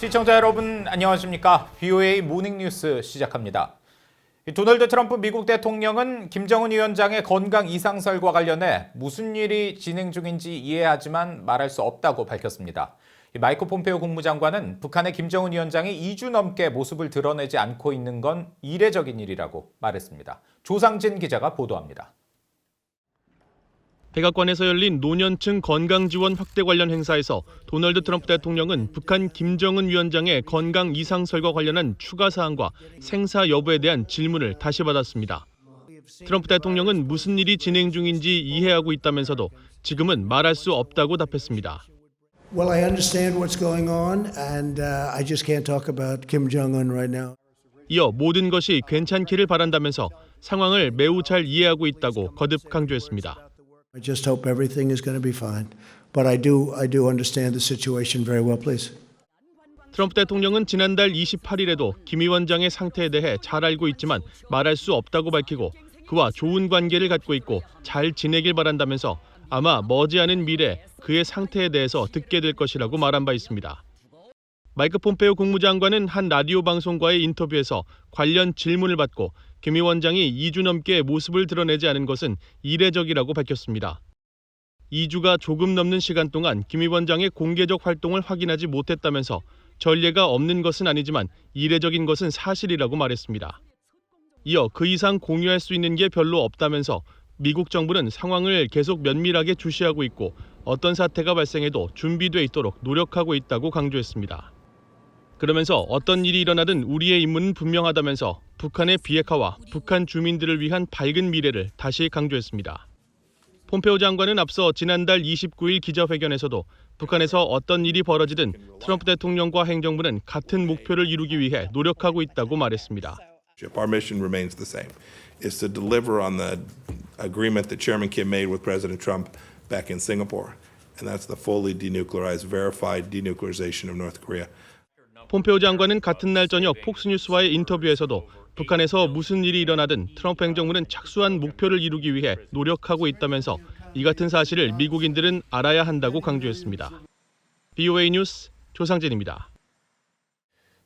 시청자 여러분 안녕하십니까? BOA 모닝 뉴스 시작합니다. 도널드 트럼프 미국 대통령은 김정은 위원장의 건강 이상설과 관련해 무슨 일이 진행 중인지 이해하지만 말할 수 없다고 밝혔습니다. 마이크 폼페오 국무장관은 북한의 김정은 위원장이 2주 넘게 모습을 드러내지 않고 있는 건 이례적인 일이라고 말했습니다. 조상진 기자가 보도합니다. 백악관에서 열린 노년층 건강 지원 확대 관련 행사에서 도널드 트럼프 대통령은 북한 김정은 위원장의 건강 이상설과 관련한 추가 사항과 생사 여부에 대한 질문을 다시 받았습니다. 트럼프 대통령은 무슨 일이 진행 중인지 이해하고 있다면서도 지금은 말할 수 없다고 답했습니다. Well, I understand what's going on, and uh, I just can't talk about Kim Jong Un right now. 이어 모든 것이 괜찮기를 바란다면서 상황을 매우 잘 이해하고 있다고 거듭 강조했습니다. I just hope everything is going to be fine. But I do, I do understand the situation very well. Please. 트럼프 대통령은 지난달 28일에도 김 위원장의 상태에 대해 잘 알고 있지만 말할 수 없다고 밝히고 그와 좋은 관계를 갖고 있고 잘 지내길 바란다면서 아마 머지않은 미래 그의 상태에 대해서 듣게 될 것이라고 말한 바 있습니다. 마이크 폼페오 국무장관은 한 라디오 방송과의 인터뷰에서 관련 질문을 받고 김 위원장이 2주 넘게 모습을 드러내지 않은 것은 이례적이라고 밝혔습니다. 2주가 조금 넘는 시간 동안 김 위원장의 공개적 활동을 확인하지 못했다면서 전례가 없는 것은 아니지만 이례적인 것은 사실이라고 말했습니다. 이어 그 이상 공유할 수 있는 게 별로 없다면서 미국 정부는 상황을 계속 면밀하게 주시하고 있고 어떤 사태가 발생해도 준비돼 있도록 노력하고 있다고 강조했습니다. 그러면서 어떤 일이 일어나든 우리의 임무는 분명하다면서 북한의 비핵화와 북한 주민들을 위한 밝은 미래를 다시 강조했습니다. 폼페오 장관은 앞서 지난달 29일 기자회견에서도 북한에서 어떤 일이 벌어지든 트럼프 대통령과 행정부는 같은 목표를 이루기 위해 노력하고 있다고 말했습니다. Our mission remains the same, is to deliver on the agreement that Chairman Kim made with President Trump back in Singapore, and that's the fully denuclearized, verified denuclearization of North Korea. 폼페오 장관은 같은 날 저녁 폭스뉴스와의 인터뷰에서도 북한에서 무슨 일이 일어나든 트럼프 행정부는 착수한 목표를 이루기 위해 노력하고 있다면서 이 같은 사실을 미국인들은 알아야 한다고 강조했습니다. BOA 뉴스 조상진입니다.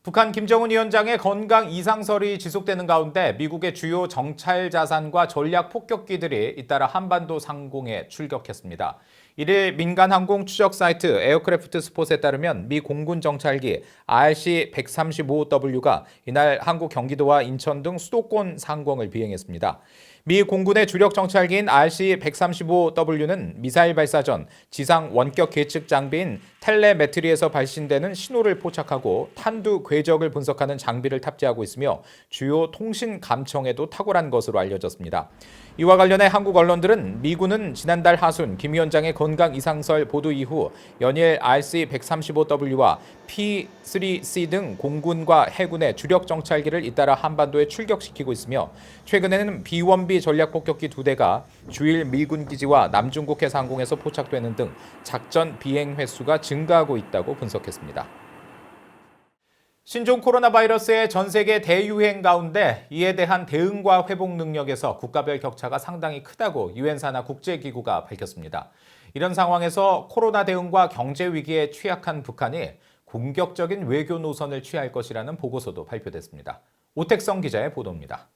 북한 김정은 위원장의 건강 이상설이 지속되는 가운데 미국의 주요 정찰 자산과 전략 폭격기들이 잇따라 한반도 상공에 출격했습니다. 이를 민간 항공 추적 사이트 에어크래프트 스폿에 따르면 미 공군 정찰기 RC-135W가 이날 한국 경기도와 인천 등 수도권 상공을 비행했습니다. 미 공군의 주력 정찰기인 RC-135W는 미사일 발사 전 지상 원격 계측 장비인 텔레메트리에서 발신되는 신호를 포착하고 탄두 궤적을 분석하는 장비를 탑재하고 있으며 주요 통신 감청에도 탁월한 것으로 알려졌습니다. 이와 관련해 한국 언론들은 미군은 지난달 하순 김 위원장의 건강 이상설 보도 이후 연일 RC-135W와 P-3C 등 공군과 해군의 주력 정찰기를 잇따라 한반도에 출격시키고 있으며 최근에는 B-1B 전략 폭격기 두 대가 주일 미군 기지와 남중국 해상공에서 포착되는 등 작전 비행 횟수가 증가하고 있다고 분석했습니다. 신종 코로나 바이러스의 전 세계 대유행 가운데 이에 대한 대응과 회복 능력에서 국가별 격차가 상당히 크다고 유엔 산하 국제 기구가 밝혔습니다. 이런 상황에서 코로나 대응과 경제 위기에 취약한 북한이 공격적인 외교 노선을 취할 것이라는 보고서도 발표됐습니다. 오택성 기자의 보도입니다.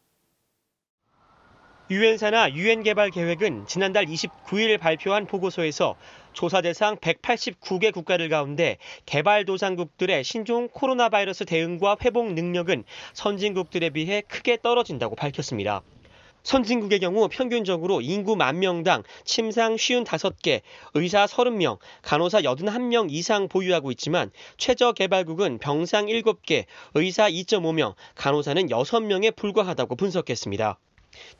유엔 산하 유엔 개발 계획은 지난달 29일 발표한 보고서에서 조사 대상 189개 국가들 가운데 개발도상국들의 신종 코로나 바이러스 대응과 회복 능력은 선진국들에 비해 크게 떨어진다고 밝혔습니다. 선진국의 경우 평균적으로 인구 만 명당 침상 55개, 의사 30명, 간호사 81명 이상 보유하고 있지만 최저 개발국은 병상 7개, 의사 2.5명, 간호사는 6명에 불과하다고 분석했습니다.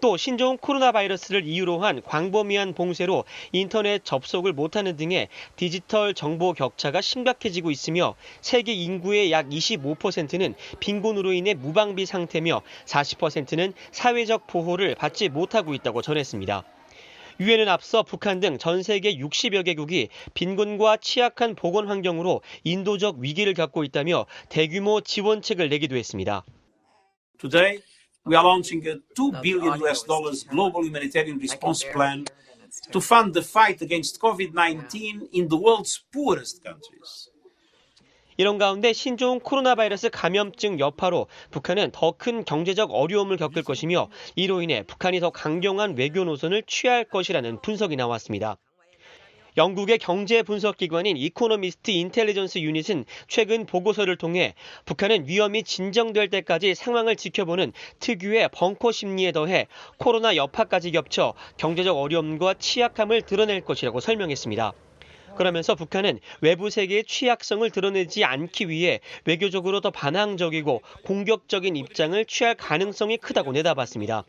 또 신종 코로나 바이러스를 이유로 한 광범위한 봉쇄로 인터넷 접속을 못하는 등의 디지털 정보 격차가 심각해지고 있으며 세계 인구의 약 25%는 빈곤으로 인해 무방비 상태며 40%는 사회적 보호를 받지 못하고 있다고 전했습니다. 유엔은 앞서 북한 등 전 세계 60여 개국이 빈곤과 취약한 보건 환경으로 인도적 위기를 겪고 있다며 대규모 지원책을 내기도 했습니다. We are launching a 2 billion US dollars global humanitarian response plan to fund the fight against COVID-19 in the world's poorest countries. 이런 가운데 신종 코로나 바이러스 감염증 여파로 북한은 더 큰 경제적 어려움을 겪을 것이며 이로 인해 북한이 더 강경한 외교 노선을 취할 것이라는 분석이 나왔습니다. 영국의 경제 분석 기관인 이코노미스트 인텔리전스 유닛은 최근 보고서를 통해 북한은 위험이 진정될 때까지 상황을 지켜보는 특유의 벙커 심리에 더해 코로나 여파까지 겹쳐 경제적 어려움과 취약함을 드러낼 것이라고 설명했습니다. 그러면서 북한은 외부 세계의 취약성을 드러내지 않기 위해 외교적으로 더 반항적이고 공격적인 입장을 취할 가능성이 크다고 내다봤습니다.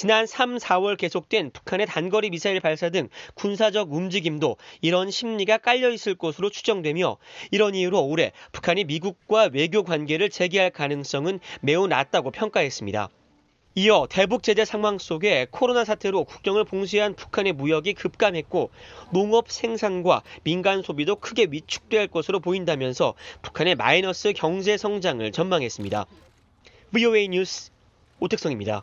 지난 3, 4월 계속된 북한의 단거리 미사일 발사 등 군사적 움직임도 이런 심리가 깔려 있을 것으로 추정되며 이런 이유로 올해 북한이 미국과 외교 관계를 재개할 가능성은 매우 낮다고 평가했습니다. 이어 대북 제재 상황 속에 코로나 사태로 국경을 봉쇄한 북한의 무역이 급감했고 농업 생산과 민간 소비도 크게 위축될 것으로 보인다면서 북한의 마이너스 경제 성장을 전망했습니다. VOA 뉴스 오택성입니다.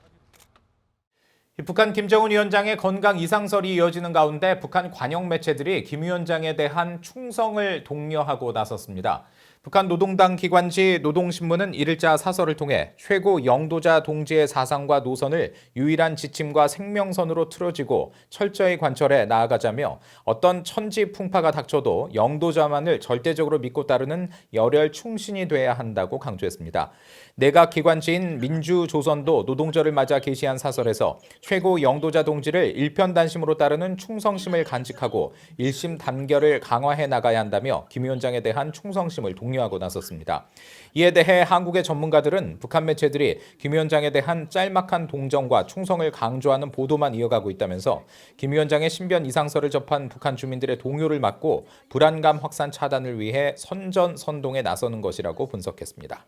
이 북한 김정은 위원장의 건강 이상설이 이어지는 가운데 북한 관영 매체들이 김 위원장에 대한 충성을 독려하고 나섰습니다. 북한 노동당 기관지 노동신문은 이일자 사설을 통해 최고 영도자 동지의 사상과 노선을 유일한 지침과 생명선으로 틀어지고 철저히 관철해 나아가자며 어떤 천지 풍파가 닥쳐도 영도자만을 절대적으로 믿고 따르는 열혈 충신이 돼야 한다고 강조했습니다. 내각 기관지인 민주조선도 노동절을 맞아 게시한 사설에서 최고 영도자 동지를 일편단심으로 따르는 충성심을 간직하고 일심 단결을 강화해 나가야 한다며 김 위원장에 대한 충성심을 독려하고 나섰습니다. 이에 대해 한국의 전문가들은 북한 매체들이 김 위원장에 대한 짤막한 동정과 충성을 강조하는 보도만 이어가고 있다면서 김 위원장의 신변 이상설을 접한 북한 주민들의 동요를 막고 불안감 확산 차단을 위해 선전 선동에 나서는 것이라고 분석했습니다.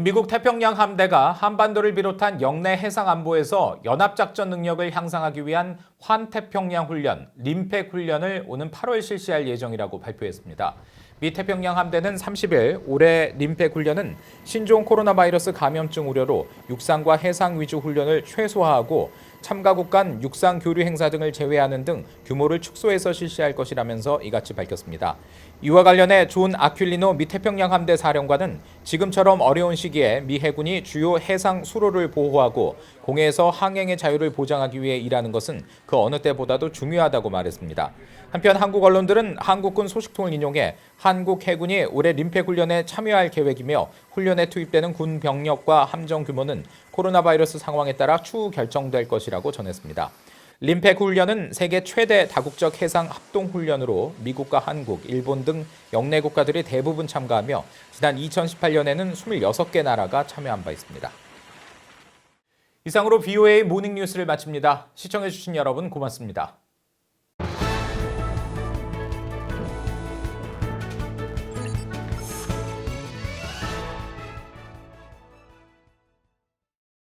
미국 태평양 함대가 한반도를 비롯한 영내 해상 안보에서 연합작전 능력을 향상하기 위한 환태평양 훈련, 림팩 훈련을 오는 8월 실시할 예정이라고 발표했습니다. 미 태평양 함대는 30일 올해 림팩 훈련은 신종 코로나 바이러스 감염증 우려로 육상과 해상 위주 훈련을 최소화하고 참가국 간 육상 교류 행사 등을 제외하는 등 규모를 축소해서 실시할 것이라면서 이같이 밝혔습니다. 이와 관련해 존 아큘리노 미 태평양 함대 사령관은 지금처럼 어려운 시기에 미 해군이 주요 해상 수로를 보호하고 공해에서 항행의 자유를 보장하기 위해 일하는 것은 그 어느 때보다도 중요하다고 말했습니다. 한편 한국 언론들은 한국군 소식통을 인용해 한국 해군이 올해 림팩 훈련에 참여할 계획이며 훈련에 투입되는 군 병력과 함정 규모는 코로나 바이러스 상황에 따라 추후 결정될 것이라고 전했습니다. 림팩 훈련은 세계 최대 다국적 해상 합동 훈련으로 미국과 한국, 일본 등 영내 국가들이 대부분 참가하며 지난 2018년에는 26개 나라가 참여한 바 있습니다. 이상으로 BOA 모닝 뉴스를 마칩니다. 시청해 주신 여러분 고맙습니다.